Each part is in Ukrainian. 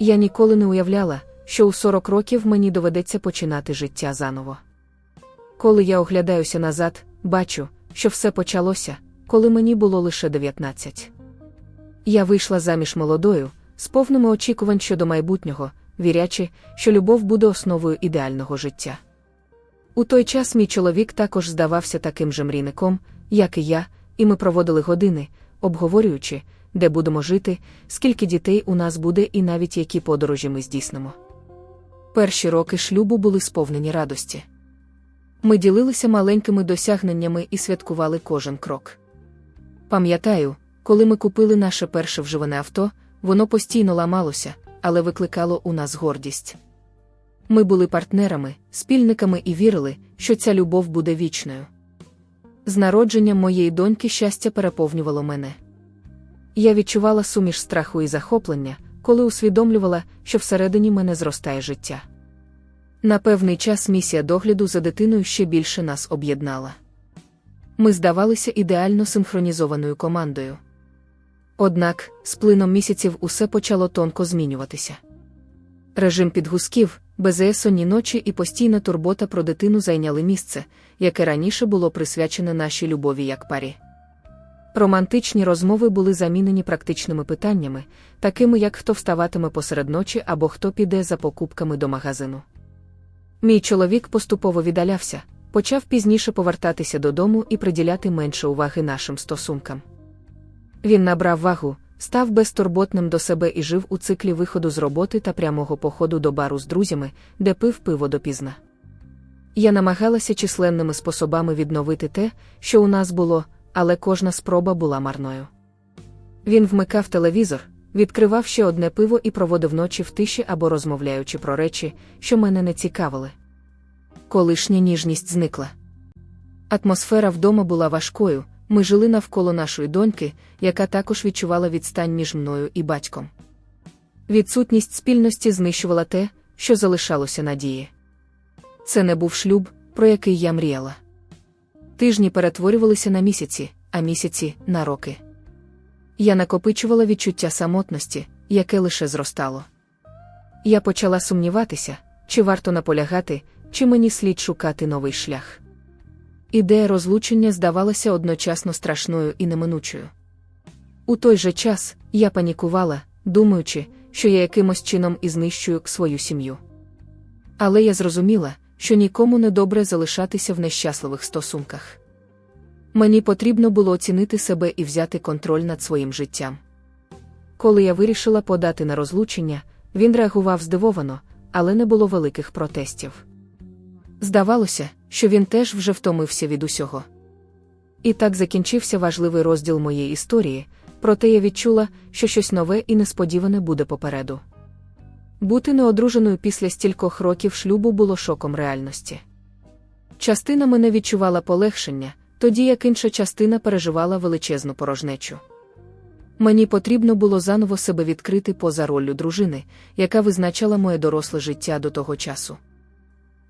Я ніколи не уявляла, що у 40 років мені доведеться починати життя заново. Коли я оглядаюся назад, бачу, що все почалося, коли мені було лише 19. Я вийшла заміж молодою, з повними очікувань щодо майбутнього, вірячи, що любов буде основою ідеального життя. У той час мій чоловік також здавався таким же мрійником, як і я, і ми проводили години, обговорюючи, де будемо жити, скільки дітей у нас буде і навіть які подорожі ми здійснимо. Перші роки шлюбу були сповнені радості. Ми ділилися маленькими досягненнями і святкували кожен крок. Пам'ятаю, коли ми купили наше перше вживане авто, воно постійно ламалося, але викликало у нас гордість. Ми були партнерами, спільниками і вірили, що ця любов буде вічною. З народженням моєї доньки щастя переповнювало мене. Я відчувала суміш страху і захоплення, коли усвідомлювала, що всередині мене зростає життя. На певний час місія догляду за дитиною ще більше нас об'єднала. Ми здавалися ідеально синхронізованою командою. Однак, з плином місяців усе почало тонко змінюватися. Режим підгузків, безсонні ночі і постійна турбота про дитину зайняли місце, яке раніше було присвячене нашій любові як парі. Романтичні розмови були замінені практичними питаннями, такими як хто вставатиме посеред ночі або хто піде за покупками до магазину. Мій чоловік поступово віддалявся, почав пізніше повертатися додому і приділяти менше уваги нашим стосункам. Він набрав вагу, став безтурботним до себе і жив у циклі виходу з роботи та прямого походу до бару з друзями, де пив пиво допізна. Я намагалася численними способами відновити те, що у нас було, але кожна спроба була марною. Він вмикав телевізор, відкривав ще одне пиво і проводив ночі в тиші або розмовляючи про речі, що мене не цікавили. Колишня ніжність зникла. Атмосфера вдома була важкою, ми жили навколо нашої доньки, яка також відчувала відстань між мною і батьком. Відсутність спільності знищувала те, що залишалося надії. Це не був шлюб, про який я мріяла. Тижні перетворювалися на місяці, а місяці на роки. Я накопичувала відчуття самотності, яке лише зростало. Я почала сумніватися, чи варто наполягати, чи мені слід шукати новий шлях. Ідея розлучення здавалася одночасно страшною і неминучою. У той же час я панікувала, думаючи, що я якимось чином і знищую свою сім'ю. Але я зрозуміла, що нікому не добре залишатися в нещасливих стосунках. Мені потрібно було оцінити себе і взяти контроль над своїм життям. Коли я вирішила подати на розлучення, він реагував здивовано, але не було великих протестів. Здавалося, що він теж вже втомився від усього. І так закінчився важливий розділ моєї історії, проте я відчула, що щось нове і несподіване буде попереду. Бути неодруженою після стількох років шлюбу було шоком реальності. Частина мене відчувала полегшення, тоді як інша частина переживала величезну порожнечу. Мені потрібно було заново себе відкрити поза роллю дружини, яка визначала моє доросле життя до того часу.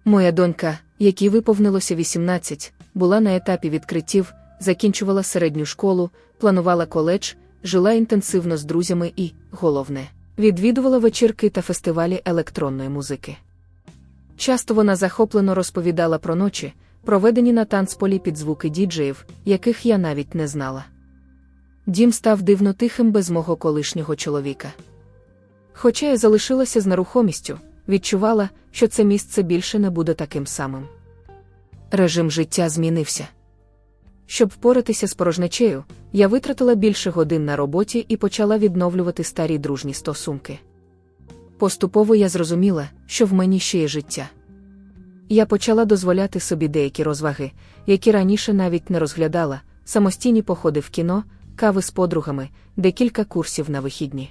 Моя донька, якій виповнилося 18, була на етапі відкриттів, закінчувала середню школу, планувала коледж, жила інтенсивно з друзями і, головне, відвідувала вечірки та фестивалі електронної музики. Часто вона захоплено розповідала про ночі, проведені на танцполі під звуки діджеїв, яких я навіть не знала. Дім став дивно тихим без мого колишнього чоловіка. Хоча я залишилася з нерухомістю, відчувала, що це місце більше не буде таким самим. Режим життя змінився. Щоб впоратися з порожнечею, я витратила більше годин на роботі і почала відновлювати старі дружні стосунки. Поступово я зрозуміла, що в мені ще є життя. Я почала дозволяти собі деякі розваги, які раніше навіть не розглядала, самостійні походи в кіно, кави з подругами, декілька курсів на вихідні.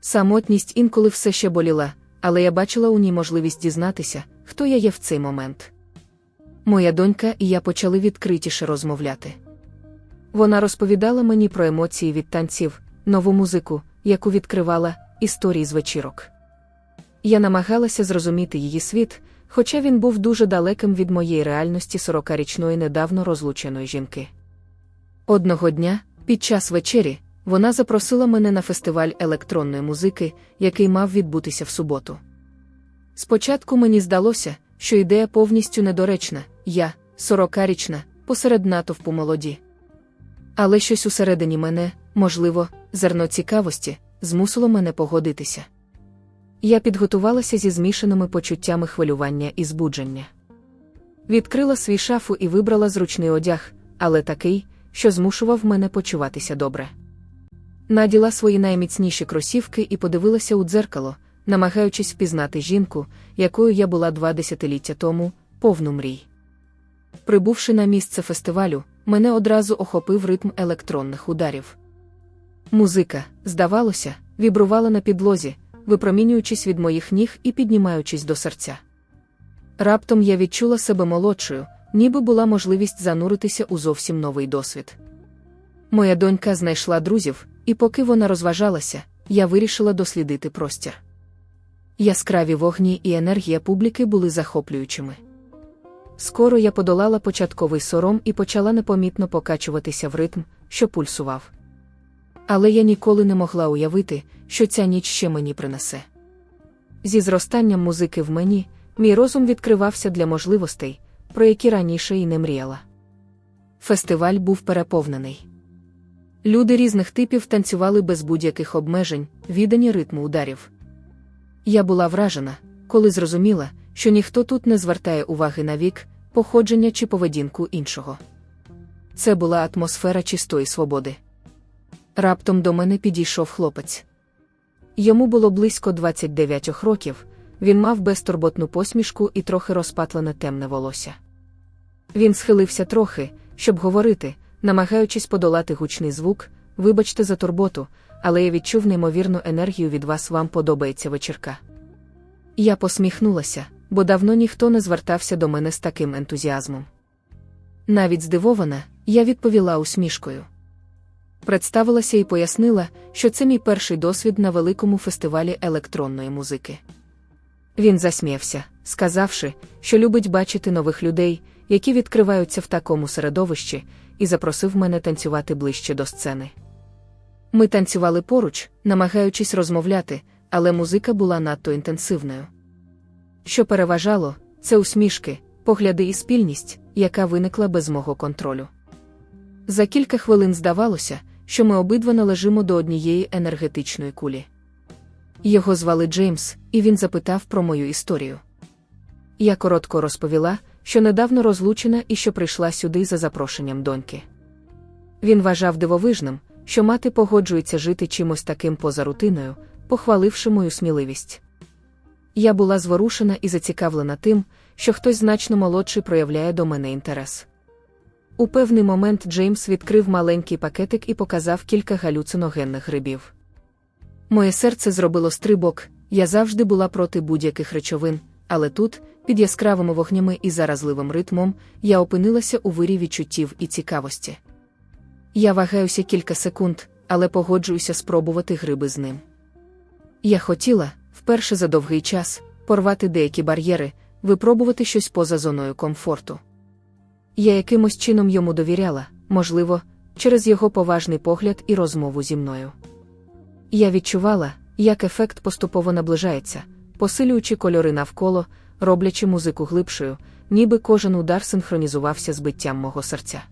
Самотність інколи все ще боліла, але я бачила у ній можливість дізнатися, хто я є в цей момент. Моя донька і я почали відкритіше розмовляти. Вона розповідала мені про емоції від танців, нову музику, яку відкривала, історії з вечірок. Я намагалася зрозуміти її світ, хоча він був дуже далеким від моєї реальності сорокарічної недавно розлученої жінки. Одного дня, під час вечері, вона запросила мене на фестиваль електронної музики, який мав відбутися в суботу. Спочатку мені здалося, що ідея повністю недоречна, я, сорокарічна, посеред натовпу молоді. Але щось усередині мене, можливо, зерно цікавості, змусило мене погодитися. Я підготувалася зі змішаними почуттями хвилювання і збудження. Відкрила свій шафу і вибрала зручний одяг, але такий, що змушував мене почуватися добре. Наділа свої найміцніші кросівки і подивилася у дзеркало, намагаючись впізнати жінку, якою я була два десятиліття тому, повну мрій. Прибувши на місце фестивалю, мене одразу охопив ритм електронних ударів. Музика, здавалося, вібрувала на підлозі, випромінюючись від моїх ніг і піднімаючись до серця. Раптом я відчула себе молодшою, ніби була можливість зануритися у зовсім новий досвід. Моя донька знайшла друзів, і поки вона розважалася, я вирішила дослідити простір. Яскраві вогні і енергія публіки були захоплюючими. Скоро я подолала початковий сором і почала непомітно покачуватися в ритм, що пульсував. Але я ніколи не могла уявити, що ця ніч ще мені принесе. Зі зростанням музики в мені, мій розум відкривався для можливостей, про які раніше і не мріяла. Фестиваль був переповнений. Люди різних типів танцювали без будь-яких обмежень, віддані ритму ударів. Я була вражена, коли зрозуміла, що ніхто тут не звертає уваги на вік, походження чи поведінку іншого. Це була атмосфера чистої свободи. Раптом до мене підійшов хлопець. Йому було близько 29 років, він мав безтурботну посмішку і трохи розпатлене темне волосся. Він схилився трохи, щоб говорити, намагаючись подолати гучний звук, вибачте за турботу, але я відчув неймовірну енергію від вас вам подобається вечірка. Я посміхнулася, бо давно ніхто не звертався до мене з таким ентузіазмом. Навіть здивована, я відповіла усмішкою. Представилася і пояснила, що це мій перший досвід на великому фестивалі електронної музики. Він засміявся, сказавши, що любить бачити нових людей, які відкриваються в такому середовищі, і запросив мене танцювати ближче до сцени. Ми танцювали поруч, намагаючись розмовляти, але музика була надто інтенсивною. Що переважало, це усмішки, погляди і спільність, яка виникла без мого контролю. За кілька хвилин здавалося, що ми обидва належимо до однієї енергетичної кулі. Його звали Джеймс, і він запитав про мою історію. Я коротко розповіла, що недавно розлучена і що прийшла сюди за запрошенням доньки. Він вважав дивовижним, що мати погоджується жити чимось таким поза рутиною, похваливши мою сміливість. Я була зворушена і зацікавлена тим, що хтось значно молодший проявляє до мене інтерес. У певний момент Джеймс відкрив маленький пакетик і показав кілька галюциногенних грибів. Моє серце зробило стрибок, я завжди була проти будь-яких речовин, але тут, під яскравими вогнями і заразливим ритмом, я опинилася у вирі відчуттів і цікавості. Я вагаюся кілька секунд, але погоджуюся спробувати гриби з ним. Я хотіла, вперше за довгий час, порвати деякі бар'єри, випробувати щось поза зоною комфорту. Я якимось чином йому довіряла, можливо, через його поважний погляд і розмову зі мною. Я відчувала, як ефект поступово наближається, посилюючи кольори навколо, роблячи музику глибшою, ніби кожен удар синхронізувався з биттям мого серця.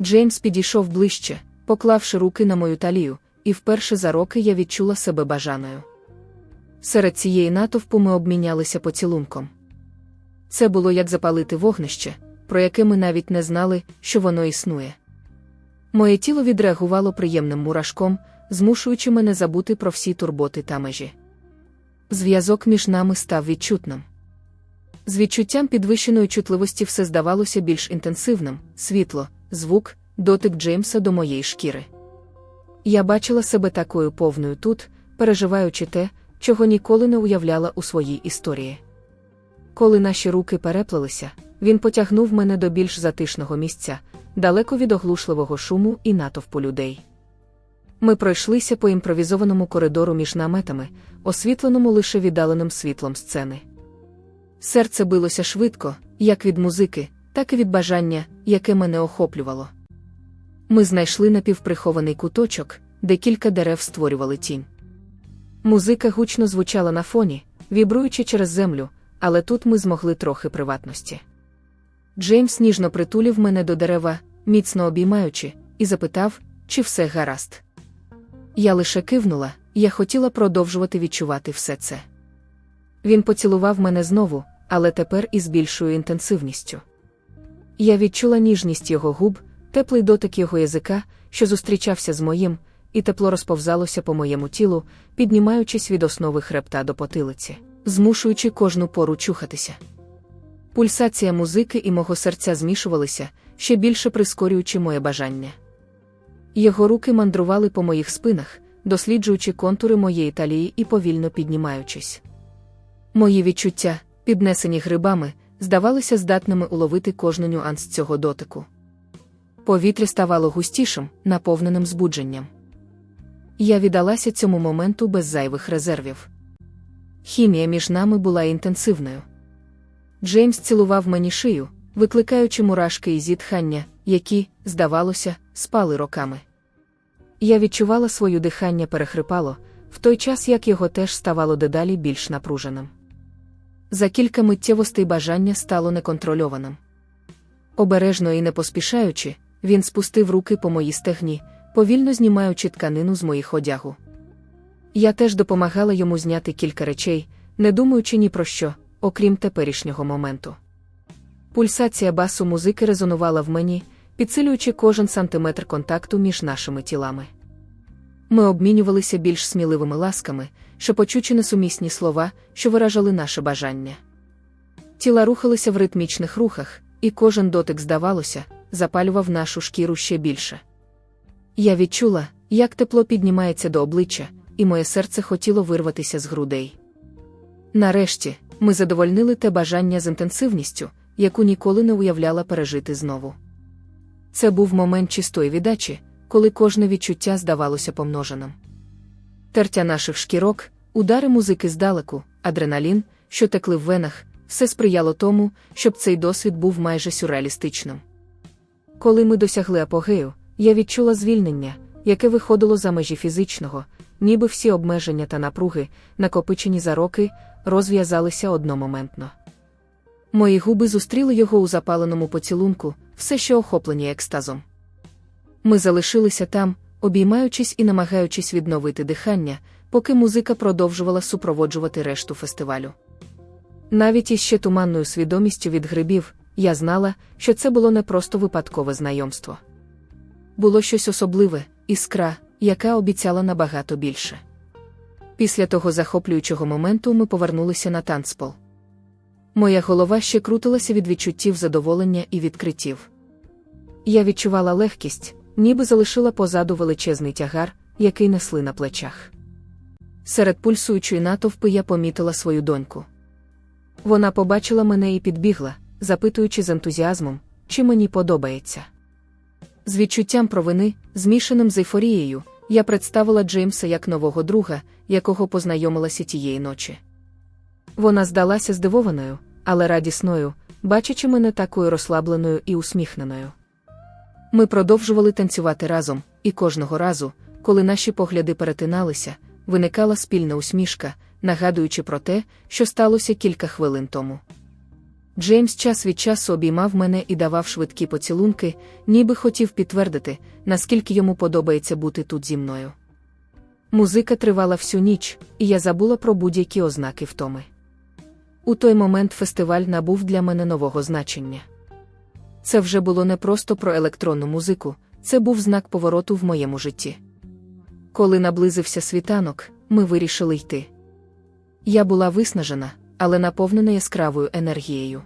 Джеймс підійшов ближче, поклавши руки на мою талію, і вперше за роки я відчула себе бажаною. Серед цієї натовпу ми обмінялися поцілунком. Це було як запалити вогнище, про яке ми навіть не знали, що воно існує. Моє тіло відреагувало приємним мурашком, змушуючи мене забути про всі турботи та межі. Зв'язок між нами став відчутним. З відчуттям підвищеної чутливості все здавалося більш інтенсивним, світло, звук, дотик Джеймса до моєї шкіри. Я бачила себе такою повною тут, переживаючи те, чого ніколи не уявляла у своїй історії. Коли наші руки переплелися, він потягнув мене до більш затишного місця, далеко від оглушливого шуму і натовпу людей. Ми пройшлися по імпровізованому коридору між наметами, освітленому лише віддаленим світлом сцени. Серце билося швидко, як від музики, так і від бажання, яке мене охоплювало. Ми знайшли напівприхований куточок, де кілька дерев створювали тінь. Музика гучно звучала на фоні, вібруючи через землю, але тут ми змогли трохи приватності. Джеймс ніжно притулів мене до дерева, міцно обіймаючи, і запитав, чи все гаразд. Я лише кивнула, я хотіла продовжувати відчувати все це. Він поцілував мене знову, але тепер із більшою інтенсивністю. Я відчула ніжність його губ, теплий дотик його язика, що зустрічався з моїм, і тепло розповзалося по моєму тілу, піднімаючись від основи хребта до потилиці, змушуючи кожну пору чухатися. Пульсація музики і мого серця змішувалися, ще більше прискорюючи моє бажання. Його руки мандрували по моїх спинах, досліджуючи контури моєї талії і повільно піднімаючись. Мої відчуття, піднесені грибами, здавалися здатними уловити кожну нюанс цього дотику. Повітря ставало густішим, наповненим збудженням. Я віддалася цьому моменту без зайвих резервів. Хімія між нами була інтенсивною. Джеймс цілував мені шию, викликаючи мурашки і зітхання, які, здавалося, спали роками. Я відчувала своє дихання перехрипало, в той час як його теж ставало дедалі більш напруженим. За кілька миттєвостей бажання стало неконтрольованим. Обережно і не поспішаючи, він спустив руки по моїй стегні, повільно знімаючи тканину з моїх одягу. Я теж допомагала йому зняти кілька речей, не думаючи ні про що, окрім теперішнього моменту. Пульсація басу музики резонувала в мені, підсилюючи кожен сантиметр контакту між нашими тілами. Ми обмінювалися більш сміливими ласками, шепочучи несумісні слова, що виражали наше бажання. Тіла рухалися в ритмічних рухах, і кожен дотик, здавалося, запалював нашу шкіру ще більше. Я відчула, як тепло піднімається до обличчя, і моє серце хотіло вирватися з грудей. Нарешті, ми задовольнили те бажання з інтенсивністю, яку ніколи не уявляла пережити знову. Це був момент чистої віддачі, коли кожне відчуття здавалося помноженим. Тертя наших шкірок, удари музики здалеку, адреналін, що текли в венах, все сприяло тому, щоб цей досвід був майже сюрреалістичним. Коли ми досягли апогею, я відчула звільнення, яке виходило за межі фізичного, ніби всі обмеження та напруги, накопичені за роки, розв'язалися одномоментно. Мої губи зустріли його у запаленому поцілунку, все ще охоплені екстазом. Ми залишилися там, обіймаючись і намагаючись відновити дихання, поки музика продовжувала супроводжувати решту фестивалю. Навіть із ще туманною свідомістю від грибів, я знала, що це було не просто випадкове знайомство. Було щось особливе, іскра, яка обіцяла набагато більше. Після того захоплюючого моменту ми повернулися на танцпол. Моя голова ще крутилася від відчуттів задоволення і відкриттів. Я відчувала легкість, ніби залишила позаду величезний тягар, який несли на плечах. Серед пульсуючої натовпи я помітила свою доньку. Вона побачила мене і підбігла, запитуючи з ентузіазмом, чи мені подобається. З відчуттям провини, змішаним з ейфорією, я представила Джеймса як нового друга, якого познайомилася тієї ночі. Вона здалася здивованою, але радісною, бачачи мене такою розслабленою і усміхненою. Ми продовжували танцювати разом, і кожного разу, коли наші погляди перетиналися, виникала спільна усмішка, нагадуючи про те, що сталося кілька хвилин тому. Джеймс час від часу обіймав мене і давав швидкі поцілунки, ніби хотів підтвердити, наскільки йому подобається бути тут зі мною. Музика тривала всю ніч, і я забула про будь-які ознаки втоми. У той момент фестиваль набув для мене нового значення. Це вже було не просто про електронну музику, це був знак повороту в моєму житті. Коли наблизився світанок, ми вирішили йти. Я була виснажена, але наповнена яскравою енергією.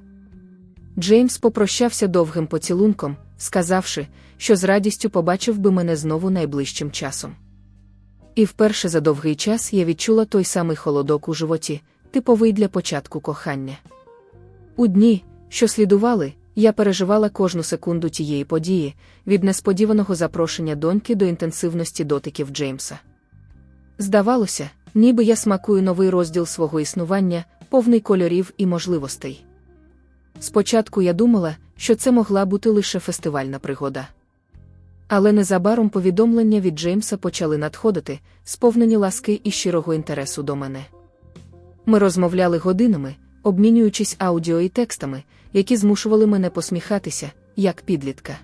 Джеймс попрощався довгим поцілунком, сказавши, що з радістю побачив би мене знову найближчим часом. І вперше за довгий час я відчула той самий холодок у животі, типовий для початку кохання. У дні, що слідували, я переживала кожну секунду тієї події, від несподіваного запрошення доньки до інтенсивності дотиків Джеймса. Здавалося, ніби я смакую новий розділ свого існування, повний кольорів і можливостей. Спочатку я думала, що це могла бути лише фестивальна пригода. Але незабаром повідомлення від Джеймса почали надходити, сповнені ласки і щирого інтересу до мене. Ми розмовляли годинами, обмінюючись аудіо і текстами, які змушували мене посміхатися, як підлітка.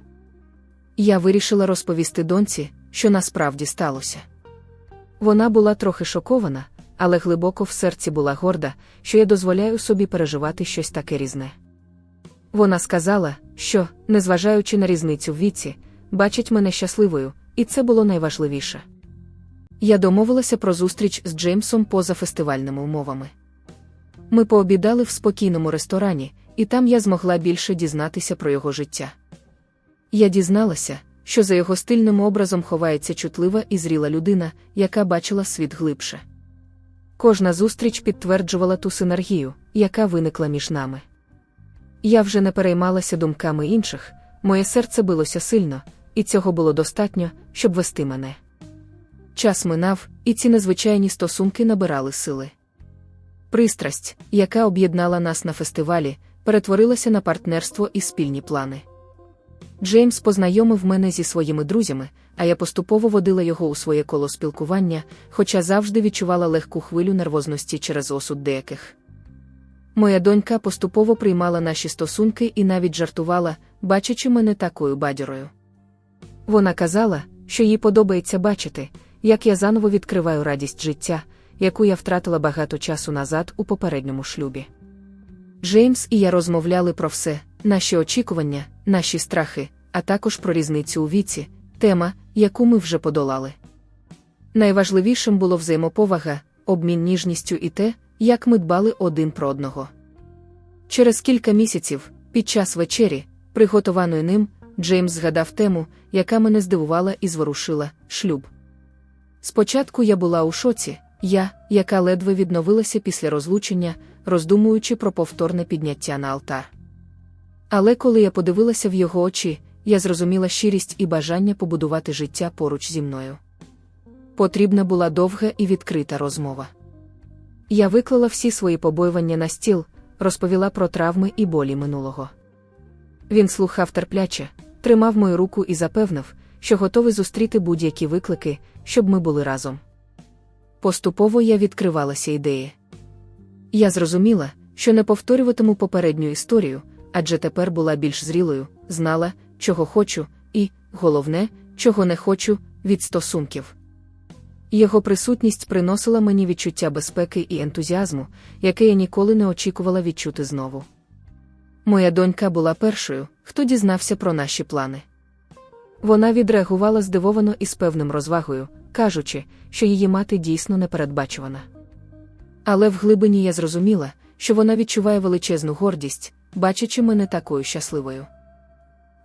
Я вирішила розповісти доньці, що насправді сталося. Вона була трохи шокована, але глибоко в серці була горда, що я дозволяю собі переживати щось таке різне. Вона сказала, що, незважаючи на різницю в віці, бачить мене щасливою, і це було найважливіше. Я домовилася про зустріч з Джеймсом поза фестивальними умовами. Ми пообідали в спокійному ресторані, і там я змогла більше дізнатися про його життя. Я дізналася, що за його стильним образом ховається чутлива і зріла людина, яка бачила світ глибше. Кожна зустріч підтверджувала ту синергію, яка виникла між нами. Я вже не переймалася думками інших, моє серце билося сильно, і цього було достатньо, щоб вести мене. Час минав, і ці незвичайні стосунки набирали сили. Пристрасть, яка об'єднала нас на фестивалі, перетворилася на партнерство і спільні плани. Джеймс познайомив мене зі своїми друзями, а я поступово водила його у своє коло спілкування, хоча завжди відчувала легку хвилю нервозності через осуд деяких. Моя донька поступово приймала наші стосунки і навіть жартувала, бачачи мене такою бадьорою. Вона казала, що їй подобається бачити, як я заново відкриваю радість життя, яку я втратила багато часу назад у попередньому шлюбі. Джеймс і я розмовляли про все, наші очікування, наші страхи, а також про різницю у віці, тема, яку ми вже подолали. Найважливішим було взаємоповага, обмін ніжністю і те, як ми дбали один про одного. Через кілька місяців, під час вечері, приготованої ним, Джеймс згадав тему, яка мене здивувала і зворушила шлюб. Спочатку я була у шоці, я, яка ледве відновилася після розлучення, роздумуючи про повторне підняття на алтар. Але коли я подивилася в його очі, я зрозуміла щирість і бажання побудувати життя поруч зі мною. Потрібна була довга і відкрита розмова. Я виклала всі свої побоювання на стіл, розповіла про травми і болі минулого. Він слухав терпляче, тримав мою руку і запевнив, що готовий зустріти будь-які виклики, щоб ми були разом. Поступово я відкривалася ідеї. Я зрозуміла, що не повторюватиму попередню історію, адже тепер була більш зрілою, знала, чого хочу, і, головне, чого не хочу, від стосунків. Його присутність приносила мені відчуття безпеки і ентузіазму, яке я ніколи не очікувала відчути знову. Моя донька була першою, хто дізнався про наші плани. Вона відреагувала здивовано і з певним розвагою, кажучи, що її мати дійсно непередбачувана. Але в глибині я зрозуміла, що вона відчуває величезну гордість, бачачи мене такою щасливою.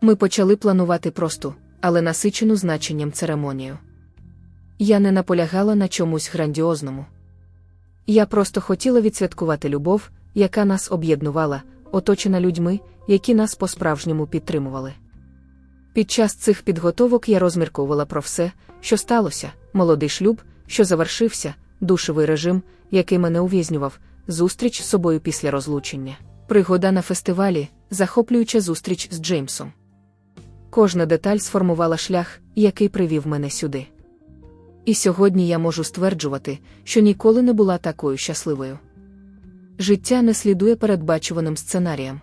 Ми почали планувати просту, але насичену значенням церемонію. Я не наполягала на чомусь грандіозному. Я просто хотіла відсвяткувати любов, яка нас об'єднувала, оточена людьми, які нас по-справжньому підтримували. Під час цих підготовок я розмірковувала про все, що сталося: молодий шлюб, що завершився, душевий режим, який мене ув'язнював, зустріч з собою після розлучення, пригода на фестивалі, захоплююча зустріч з Джеймсом. Кожна деталь сформувала шлях, який привів мене сюди. І сьогодні я можу стверджувати, що ніколи не була такою щасливою. Життя не слідує передбачуваним сценаріям.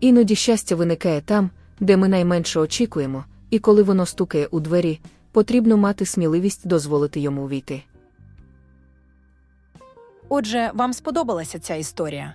Іноді щастя виникає там, де ми найменше очікуємо, і коли воно стукає у двері, потрібно мати сміливість дозволити йому війти. Отже, вам сподобалася ця історія.